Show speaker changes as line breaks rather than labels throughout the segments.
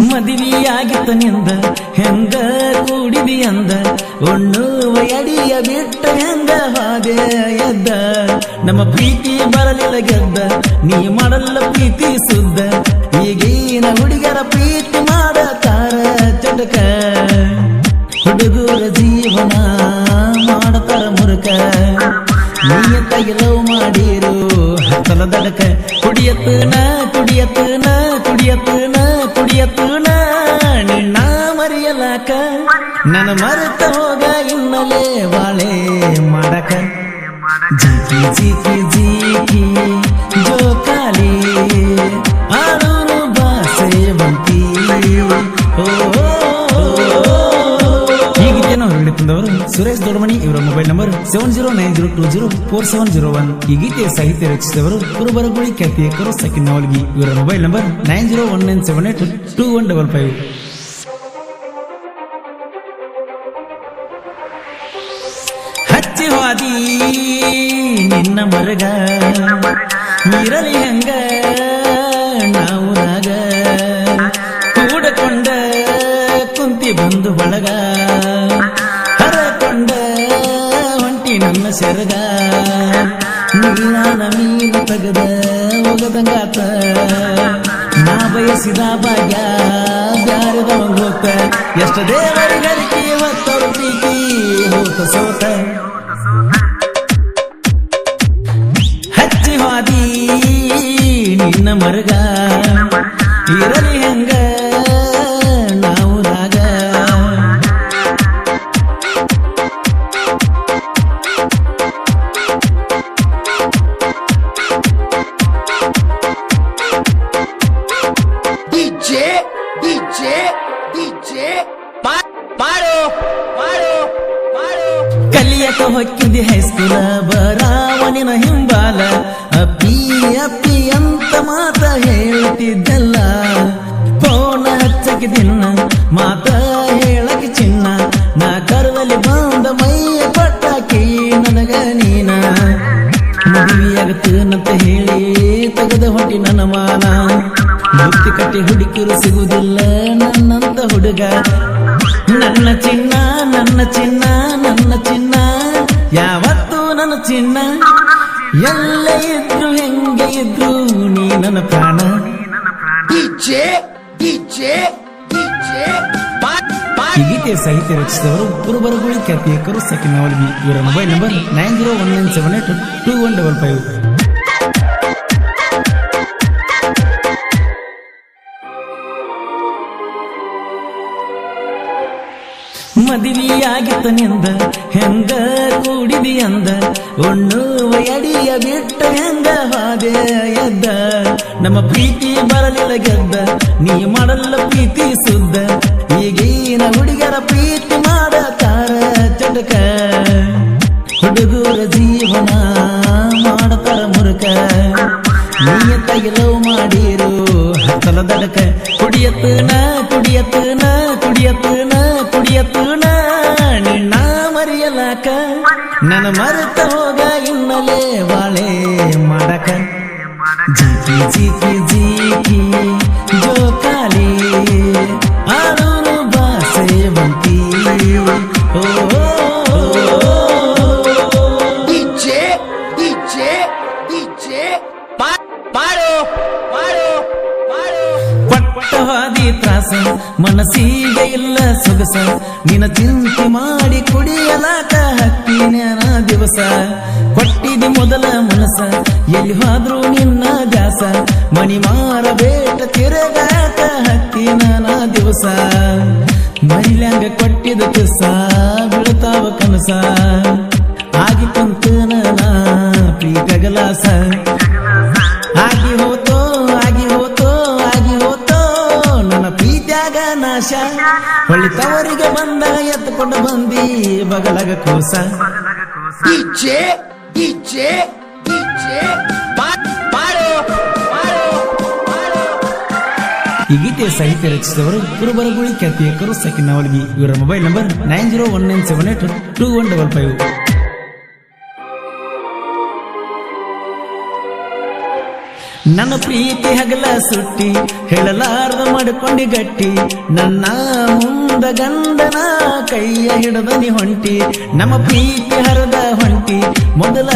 ಮದುವೆಯಾಗಿತ್ತ ನಿಂದ, ಹೆಂಗ ಕೂಡಿದಿ ಅಂದ? ಒಣ್ಣು ಅಡಿಯ ಬಿಟ್ಟ ಹೆಂಗ ಹಾದೆ ಎದ್ದ? ನಮ್ಮ ಪ್ರೀತಿ ಬರಲಿಲ್ಲ ಗೆದ್ದ, ನೀ ಮಾಡಲ್ಲ ಪ್ರೀತಿ ಸುದ್ದ. ಈಗಿನ ಹುಡುಗರ ಪ್ರೀತಿ ಮಾಡತಾರ ಚಟಕ. ಹುಡುಗರ ಜೀವನ ಮಾಡತಾರ ಮುರುಕ. ನೀಯತ್ತಾಗಿ ಲವ್ ಮಾಡಿರು ಹತ್ತಲ ದಡಕ. ಕುಡಿಯತ್ತನ ಕುಡಿಯತ್ತ ಕುಡಿಯತ್ತನ. ಕುಡಿಯತ್ತನ ನಿನ್ನ ಮರೆಯಲಾಕ ನನ್ನ ಮರೆತ ಹೋಗ ಇನ್ನಲೇ ಬಾಳೆ ಮಾಡಕ. ಜೀಕಿ ಜೀಕಿ seven zero nine zero two zero four seven zero one ಈ ಗೀತೆಯ ಸಾಹಿತ್ಯ ರಚಿಸಿದವರು ಕುರುಬರಗುಳಿ ಖ್ಯಾತಿಯ ಕರು ಸಕಿನವಲ್ಗಿ ಇವರ mobile number nine zero one nine seven eight two one double five. ಹಚ್ಚಿ ಹೋದಿ ನಿನ್ನ ಮರಗ ಇರಲಿ ಹಂಗ ನಾ ಬಯಸಿದ ಭಾಗ್ಯ, ಬ್ಯಾರದ ಹೋತ. ಎಷ್ಟು ದೇವರಿಗರಿಕೆ ಹೊತ್ತರು ಪ್ರೀತಿ, ಹೋತ ಸೋತ. ಹಚ್ಚಿ ಹಾದಿ, ನಿನ್ನ ಮರಗ. ಇರಲಿ ಹೊಕ್ಕಿದ್ದಿ ಹೈಸ್ಕೂಲ ಬರಾವಣಿನ ಹಿಂಬಾಲ, ಅಪ್ಪಿ ಅಪ್ಪಿ ಅಂತ ಮಾತ ಹೇಳ್ತಿದ್ದಲ್ಲ. ಫೋನ ಹಚ್ಚಕ್ಕೆ ದಿನ ಮಾತ ಹೇಳಕ್ಕೆ ಚಿನ್ನ. ನಾ ಕರುವಲ್ಲಿ ಬಂದ ಮೈಯ ಪಟ್ಟಾಕಿ ನನಗ ನೀನ. ಮದುವೆಯಾಗತ್ತನಂತ ಹೇಳಿ ತೆಗೆದ ಹೊಟ್ಟಿ ನನ್ನ ಮಾನ. ಬುತ್ತಿ ಕಟ್ಟಿ ಹುಡುಕಿರು ಸಿಗುವುದಿಲ್ಲ ನನ್ನಂತ ಹುಡುಗ. ನನ್ನ ಚಿನ್ನ ನನ್ನ ಚಿನ್ನ ನನ್ನ ಚಿನ್ನ. ಯಾವತ್ತು ನನ್ನ ಚಿನ್ನ? ಎಲ್ಲ ಇದ್ರು ಹೆಂಗೆ ಇದ್ರು ನೀ ನನ್ನ ಪ್ರಾಣ. ಈ. ಗೀತೆಯ ಸಾಹಿತ್ಯ ರಚಿಸಿದವರು ಗುರುಬರಗುಳಿ ಖ್ಯಾತಿಯ ಸೆಕೆಂಡ್ ಅವರ್ ಇವರ mobile number nine zero one nine seven eight two one double five. ಮದುವೆಯಾಗಿತ್ತ ನಿಂದ, ಹೆಂಗ ಕೂಡಿದಿ ಅಂದ? ಉಣ್ಣುವ ಅಡಿಯ ಬಿಟ್ಟ ಹೆಂಗ ಹಾದೆ ಎದ್ದ? ನಮ್ಮ ಪ್ರೀತಿ ಬರಲಿಲ್ಲ ಗೆದ್ದ, ನೀ ಮಾಡಲ್ಲ ಪ್ರೀತಿ ಸುದ್ದ. ಈಗೀನ ಹುಡುಗರ ಪ್ರೀತಿ ಮಾಡತಾರ ಚಟಕ. ಹುಡುಗರ ಜೀವನ ಮಾಡತಾರ ಮುರುಕ. ನೀಯತ್ತಾಗಿ ಲವ್ ಮಾಡಿರು ಹತ್ತಲ ದಡಕ. ಕುಡಿಯತ್ತ ನಾ ಕುಡಿಯತ್ತ ನಾ ಕುಡಿಯತ್ತ ನಾ ನಿನ್ನ ನನ್ನ ಮರೆತ ಹೋಗ ಇನ್ನಲೆ ಬಾಳೆ ಮಾಡಕ. ಜಿಕಿ ಜಿಕಿ ಜಿಕಿ ಜೋಕಾಲಿ ಆಡೂರು ಬಾಸೆವಂತಿ ಓ
DJ, DJ, DJ, ಮಾಡು ಮಾಡು.
ಪಟ್ಟವಾದಿ ತ್ರಾಸ. ಮನಸ್ಸಿಗೆ ಇಲ್ಲ ಸೊಗಸ. ನಿನ್ನ ಚಿಂತೆ ಮಾಡಿ ಕುಡಿಯಲಾಕ ಹತ್ತಿನ ದಿವಸ. ಕೊಟ್ಟಿದೆ ಮೊದಲ ಮನಸ ಎಲ್ಲಿ ಹಾದ್ರೂ ನಿನ್ನ ದ್ಯಾಸ ಮಣಿ ಮಾರಬೇಟ ತಿರುಗಾಟ ಹಕ್ಕಿನ ದಿವಸ. ಮರಿಲ್ಯಾಂಗ ಕೊಟ್ಟಿದ ಕಸ ಬೀಳ್ತಾವ ಕನಸ. ಆಗಿ ಕುಂತ ನಾ ಪ್ರೀತಗಲಾಸ ಹೊಳಿತವರಿಗೆ ಬಂದ ಎತ್ತುಕೊಂಡು ಬಂದಿ ಬಗಲಗ ಕೋಸ.
Mario, Mario, Mario.
ಈ ಗೀತೆ ಸಾಹಿತ್ಯ ರಚಿಸಿದವರು ಕುರುಬರಗುಳಿ ಖ್ಯಾತಿಯ ಕರು ಸಕಿನವಲ್ಗಿ ಇವರ mobile number nine zero one nine seven eight two one double five. ನನ್ನ ಪ್ರೀತಿ ಹಗಲ ಸುಟ್ಟಿ ಹೇಳಲಾರ್ದ ಮಾಡಿಕೊಂಡಿ ಗಟ್ಟಿ ನನ್ನ ಮುಂದ ಗಂಡನ ಕೈಯ ಹಿಡದನಿ ಹೊಂಟಿ. ನಮ್ಮ ಪ್ರೀತಿ ಹರದ ಹೊಂಟಿ. ಮೊದಲ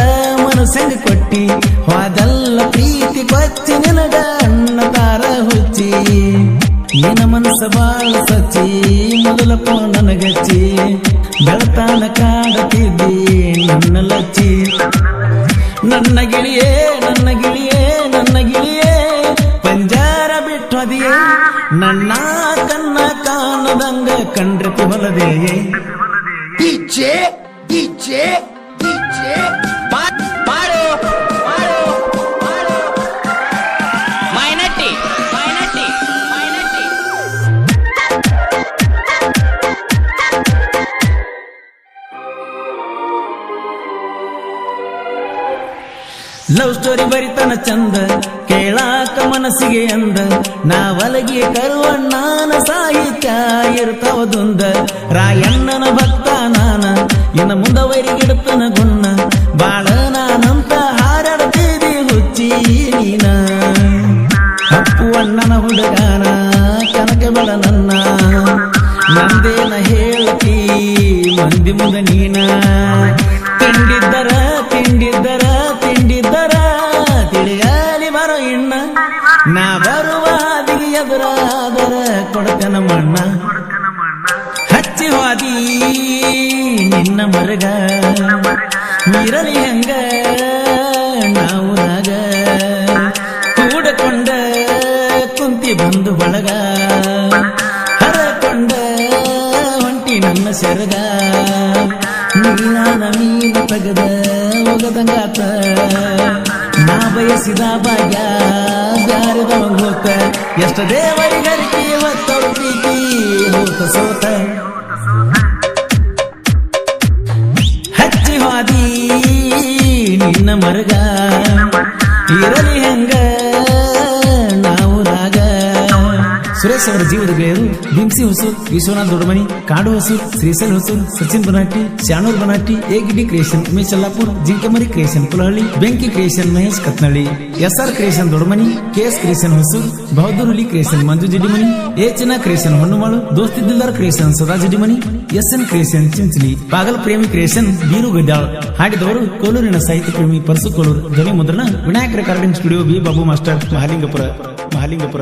ಮನಸ್ಸಂಗ ಕೊಟ್ಟಿ. ಹೋದಲ್ಲ ಪ್ರೀತಿ ಕೊಚ್ಚಿ ನಿನಗ ಅಣ್ಣ ತಾರ ಹುಚ್ಚಿ. ನಿನ ಮನಸ್ಸ ಬಾಳ ಸಚ್ಚಿ. ಮೊದಲ ನನಗಚ್ಚಿ. ಬೆಳತಾನ ಕಾಡತಿದ್ದಿ ನನ್ನ ಲಚ್ಚಿ. ನನ್ನ ಗಿಳಿಯೇ
DJ, DJ.
ಮೈನಟ್ಟಿ ಮೈನಟ್ಟಿ ಮೈನಟ್ಟಿ.
ಲವ್ ಸ್ಟೋರಿ ಬರಿತನ ಚಂದ ಕೇಳಾಕ ಮನಸ್ಸಿಗೆ ಅಂದ. ನಾವಲಗಿ ಕರುವಣ್ಣನ ಸಾಹಿತ್ಯ ಇರ್ತಾವದುಂದ. ರಾಯಣ್ಣನ ಭಕ್ತ ನಾನ ಇನ್ನ ಮುಂದವರಿಗಿಡುತ್ತನ ಗುಣ್ಣ. ಬಾಳ ನಾನಂತ ಹಾರಾಡ್ತಿದಿ ಹುಚ್ಚಿ ನೀನ. ಅಪ್ಪು ಅಣ್ಣನ ಹುಡುಗಾನ, ಕನಕ ಬಡ ನನ್ನ. ನಂದೇನ ಹೇಳ್ತಿ, ಮಂದಿ ಮುಂದ ನೀನ. ತಿಂಡಿದ್ದರ ನಿನ್ನ ಮರಗ. ಇರಲಿ ಹಂಗ ನಾವು ನಾಗ ಕೂಡಕೊಂಡ ಕುಂತಿ ಬಂದು ಬಳಗ. ಹರಕೊಂಡ ಒಂಟಿ ನನ್ನ ಸೆರಗ. ನೀನಾದ ಮೀನು ತಗದ ಒಗದಂಗಾತ ನಾ ಬಯಸಿದ ಭಾಗ್ಯ ಬ್ಯಾರದ ಹೋತ. ಎಷ್ಟ ದೇವರಿಗರಿಕೆ ಹೊತ್ತಳು ಪ್ರೀತಿ ಹೋತ ಸೋತ. ನಿನ್ನ ಮರಗ. ಇರಲಿ ಹೆಂಗ? ಸುರೇಶ್ ಅವರ ಜೀವದ ಗೆಳೆಯರು ಬಿಂಸಿ ಹೊಸೂರ್ ವಿಶ್ವನಾಥ್ ದೊಡ್ಡಮನಿ, ಕಾಡು ಹೊಸೂರ್ ಶ್ರೀಶೈಲ್ ಹೊಸೂರ್ ಸಚಿನ್ ಬನಾಟಿ ಶಾನೂರ್ ಬನಾಟಿ ಎಗಿಡಿ ಕ್ರಿಯೇಷನ್, ಉಮೇಶ್ ಅಲ್ಲಾಪುರ್ ಜಿಂಕೆಮರಿ ಕ್ರಿಯೇಷನ್ ಕುಲಹಳ್ಳಿ, ಬೆಂಕಿ creation Mahesh Katnalli, S R creation Doddamani KS creation Hosur Bahadur ಹುಲಿ creation Manju Jidimani H creation Honnumalu, ದೋಸ್ತಿ Dildar creation Sada Jidimani S N creation Chinchali ಪಾಗಲ್ ಪ್ರೇಮಿ ಕ್ರಿಯೇಷನ್ ಬೀರು ಗಡ್ಡಾಳ್, ಹಾಡಿದವರು ಕೋಲೂರಿನ ಸಾಹಿತ್ಯ ಪ್ರೇಮಿ ಪರಸು ಕೋಲೂರು, ಧ್ವನಿ ಮುದ್ರಣ Vinayaka recording studio B Babu master, Mahalingapur Mahalingapur.